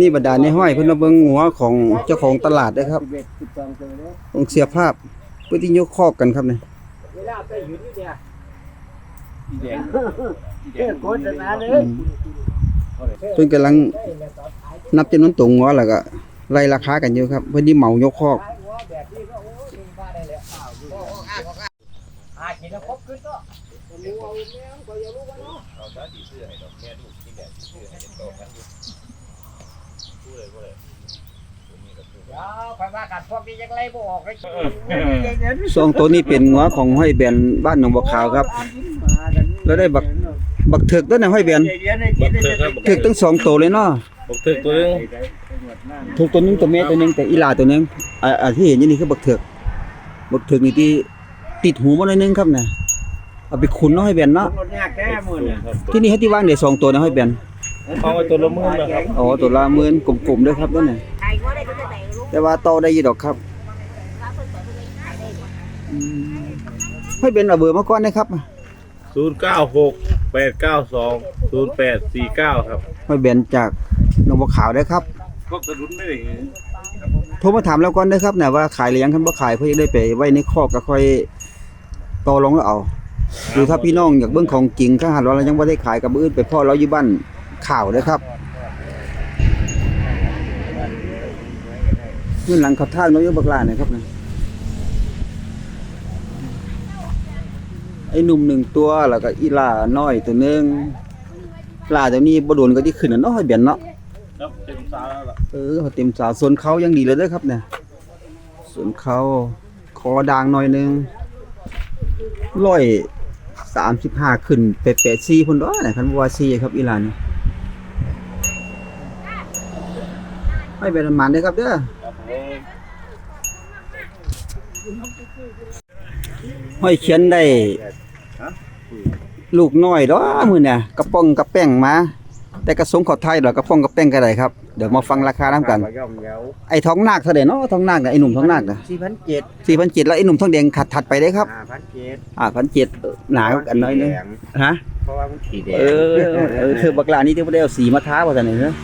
นี่บรรดาในห้อยเพิ่นมาเบิ่งหัวของเจ้าของตลาดเด้อครับสิบเอ็ดสิบสองตัวเด้อของเสียภาพเพื่อที่ยกคอกกันครับเนี่ยเวลาไปอยู่นี่เนี่ยอีแดงเออโฆษณาเลยอืมเพิ่นกำลังนับจำนวนตัวงัวแล้วก็ไล่ราคากันอยู่ครับเพิ่นที่เหมายกคอก ขายหัวแบบนี้ก็โอ้ดีมาได้แล้วอ้าวอยู่แล้วหากินแล้วครบขึ้นก็ผมเอาแม่งก็อย่ารู้ว่าเนาะเอาซะสีเสื้อให้ดอกแม่ลูกที่แบบสีเสื้อให้เด็กโตกันอยู่พูดเลยพูดเลยตัวนี้ก็คือเดี๋ยวค่อยว่ากันพวกนี้ยังไล่บ่ออกเลยสองตัวนี้เป็นงัวของห้อยแบนบ้านหนองบัวขาวครับ แล้วได้บักบักเถิกด้วยนะห้อยแบนบักเถิกครับบักเถิกทั้งสองตัวเลยเนาะบักเถิกตัวนึงถูกตัวหนึงตัวเมตัวหนึงแต่อีหลาตัวหนึงอ่าอ่าที่เห็นอยู่นี่คือบักเถิกบักเถิกนี่ที่ติดหูมาหน่อยนึงครับเนี่ยเอาไปขุนเนาะห้อยแบนเนาะรถยากแท้หมดเนี่ยครับที่นี่ให้ที่ว่างเดี๋ยวสองตัวนะห้อยแบน เอาไว้ตัวละหมื่นนะครับอ๋อตัวละหมื่นกลมๆด้วยครับนั่นน่ะขายก็ได้ก็จะแต่ลูกแต่ว่าต่อได้อยู่ดอกครับค้าเพิ่นเปิดเพิ่นเลยขายได้หมดอืมห้อยแบนเอาเบอร์มาก่อนนะครับศูนย์เก้าหกแปดเก้าสองศูนย์แปดสี่เก้าครับห้อยแบนจากหนองบัวขาวได้อครับพวกสะดุนไม่ได้โทรมาถามแล้วก่อนนะครับนะว่าขายหรือยังคันบ่ขายเพื่อจะได้ไปไว้ในคอกก็ค่อยต่อรองแล้วเอาหรือถ้าพี่น้องอยากเบิ่งของจริงถ้าหากว่าเรายังบ่ได้ขายกับมื้ออื่นไปพ่อเราอยู่บ้าน ข่าวเด้อครับเงื่อนหลังเขาทางน้อยอยู่บักลาเนี่ยครับนะไอ้หนุ่มหนึ่งตัวแล้วก็อีหลาน้อยตัวหนึงปลาตัวนี้บ่โดนก็ที่ขึ้นน่ะเนาะให้เบียนเนาะครับเต็มสาแล้วล่ะเออเขาเต็มสาวส่วนเขายังดีเลยเด้อครับเนี่ยส่วนเขาคอด่างหน่อยหนึงร้อยสามสิบห้าขึ้นเปะเปะซีพุ่นด้อเนี่ยคันว่าซีครับอีหลาน ไม่เป็นมันเด้อครับเด้อครับผมห้อยเขียนได้ลูกน้อยด้อมื้อเนี่ยกระป๋องกระแป้งมา แต่กระสงขอไทยดอกกระป๋องกระแป้งก็ได้ครับเดี๋ยวมาฟังราคานํกันย่อมเยาไอ้ท้องนาคเท่าใดเนาะท้องนาคน่ะไอ้หนุ่มท้องนาคน่ะสี่พันเจ็ด4,700แล้วไอ้หนุ่มท้องแดงถัดถัดไปได้ครับห้าพันเจ็ดอ่าพันเจ็ดหนาวกันน้อยนึงฮะเพราะว่ามันสีแดงเออเออเธอบักลานี่ที่บ่ได้เอาสีมาท้าว่าแต่ไหนเนอะ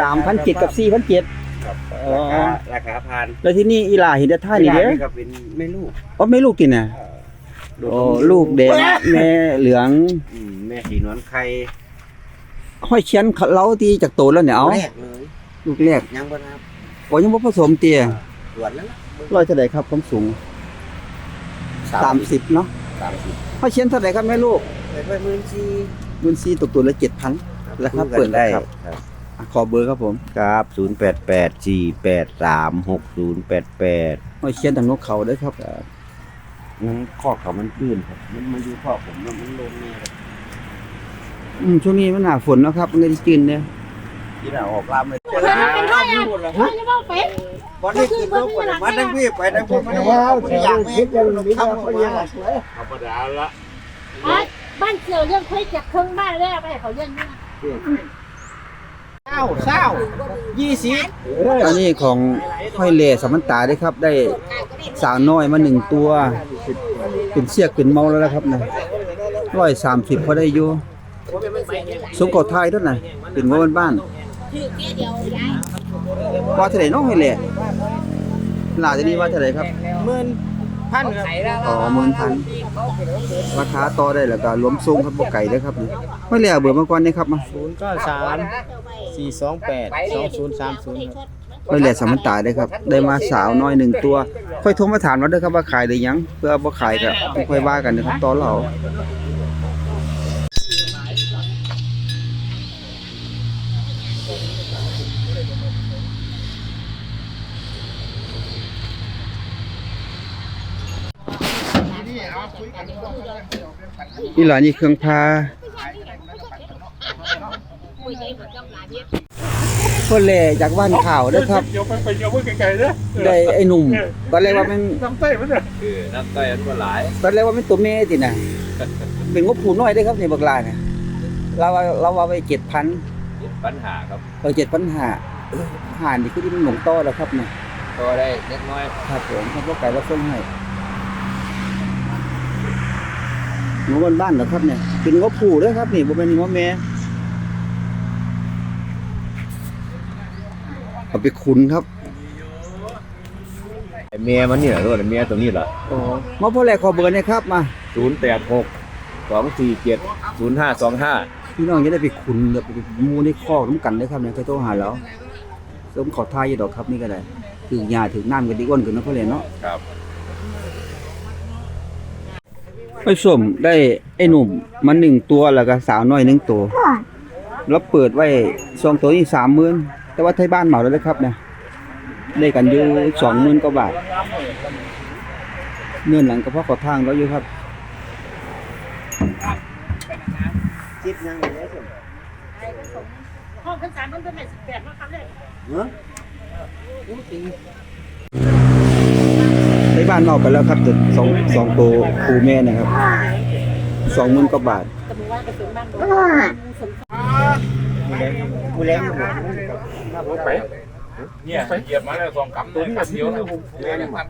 สามพันเจ็ดกับสี่พันเจ็ดอ๋อ ราคาราคาพันแล้วที่นี่อีหลาเห็นแต่ท่านี่เด้อก็เป็นไม่ลูกอ๋อไม่ลูกกินน่ะโอ้ลูกแดงแม่เหลือง อืมแม่สีนวลไข่ห้อยเชียนเล้าตีจากโตแล้วเนี่ยเอาแรกเลยลูกแรกยังบ่นับโอ้ยังบ่ผสมเตี้ยตรวจแล้วนะร้อยเท่าใดครับความสูง30เนาะสามสิบห้อยเชียนเท่าใดครับแม่ลูกไปไปหมื่นสี่ รุ่น4ตกตัวละ7,000ราคาเปิดได้ ครับครับอะ ขอเบอร์ครับผมครับศูนย์แปดแปดสี่แปดสามหกศูนย์แปดแปดห้อยเชียนทางนกเขาเด้อครับนั้นข้อเขามันพื้นครับ มันมาอยู่ข้อผมแล้วมันลงนี่ครับอืมช่วงนี้มันหนาฝนเนาะครับมันก็ได้กินเนี่ยที่เราออกลามเลยเป็นท่าอะท่าจะบอกเป็ดวันนี้กินลูกวันมาทั้งพี่ไปทั้งผมไม่ว่าอยากคิดยังทำเขาอยากธรรมดาละบ้านเกี่ยวเรื่องค่อยจากเครื่องบ้านแรกไปเขาเรื่องนี้ เศร้าเศร้ายี่สิบอันนี้ของห้อยเล่สามันตาได้ครับ ได้สาวน้อยมาหนึ่งตัว เป็นเสียกเป็นเมาแล้วนะครับนะร้อยสามสิบพอได้อยู่สงกอไทยเท่าไหร่เป็นว่าบ้านถือแค่เดียวย้ายๆว่าเท่าไหร่น้องห้อยเล่หลาที่นี่ว่าเท่าไหร่ครับหมื่น พันครับอ๋อหมื่นพันราคาต่อได้แล้วก็รวมส่งครับบ่ไก่เด้อครับนี่ห้อยเล่เอาเบอร์มาก่อนนี่ครับมาศูนย์เก้าสามสี่สองแปดสองศูนย์สามศูนย์ครับห้อยเล่สามันตาได้ครับ ได้มาสาวน้อยหนึ่งตัว ค่อยโทรมาถามเราเด้อครับว่าขายหรือยัง เพื่อบ่ขายก็ค่อยว่ากันนะครับต่อเรา นี่หลานนี่เครื่องพาคนแลจากบ้านข่าวเด้อครับเดี๋ยวไปไปเดี๋ยวไปไกลๆเด้อได้ไอ้หนุ่มตอนแรกว่ามันน้ำเต้มันเนี่ยคือน้ำเต้มันหลายตอนแรกว่ามันตัวแม่ติน่ะเป็นงบผูน้อยเด้อครับในบักลาเนี่ยเราว่าเราว่าไป7,000ปัญหาครับเออ7,500หารนี่คือที่มันหลงต่อแล้วครับเนี่ยก็ได้เล็กน้อยครับผมครับบ่ไก่เราส่งให้ งบบ้านๆเหรอครับเนี่ย เป็นงบผูเด้อครับนี่บ่แม่นงบแม่เอาไปขุนครับไอ้เมียมันนี่แหละตัวเมียตัวนี้แหละโอ้มาพ่อแรกขอเบอร์หนะครับมาศูนย์แปดหกสองสี่เจ็ดศูนย์ห้าสองห้าพี่น้องจะได้ไปขุนแบบหมูในคอกน้ำกันเลยครับเนี่ยเคยโทรหาแล้วสมขอทายอยู่ดอกครับนี่ก็ได้ถึงหญ้าถึงน้ำก็ดีอ้วนขึ้นเนาะพ่อแรกเนาะครับ ไปชมได้ไอ้หนุ่มมาหนึ่งตัวแล้วก็สาวน้อยหนึ่งตัวแล้วเปิดไว้สองตัวนี้สามหมื่นแต่ว่าไทยบ้านเหมาแล้วนะครับเนี่ยได้กันอยู่สองหมื่นกว่าบาทเงื่อนหลังก็เพราะขอทางแล้วอยู่ครับจิบยังเลยสิห้องขึ้นสามมันเป็นแม่สิบแปดนะครับเลยเนาะ ไปบ้านนอกไปแล้วครับแต่สองสองตัวครูแม่นะครับสองหมื่นกว่าบาทกูแรงกูเล่นหมดเนี่ยเหยียบมาแล้วสองกำตัวนี้เดียวนะ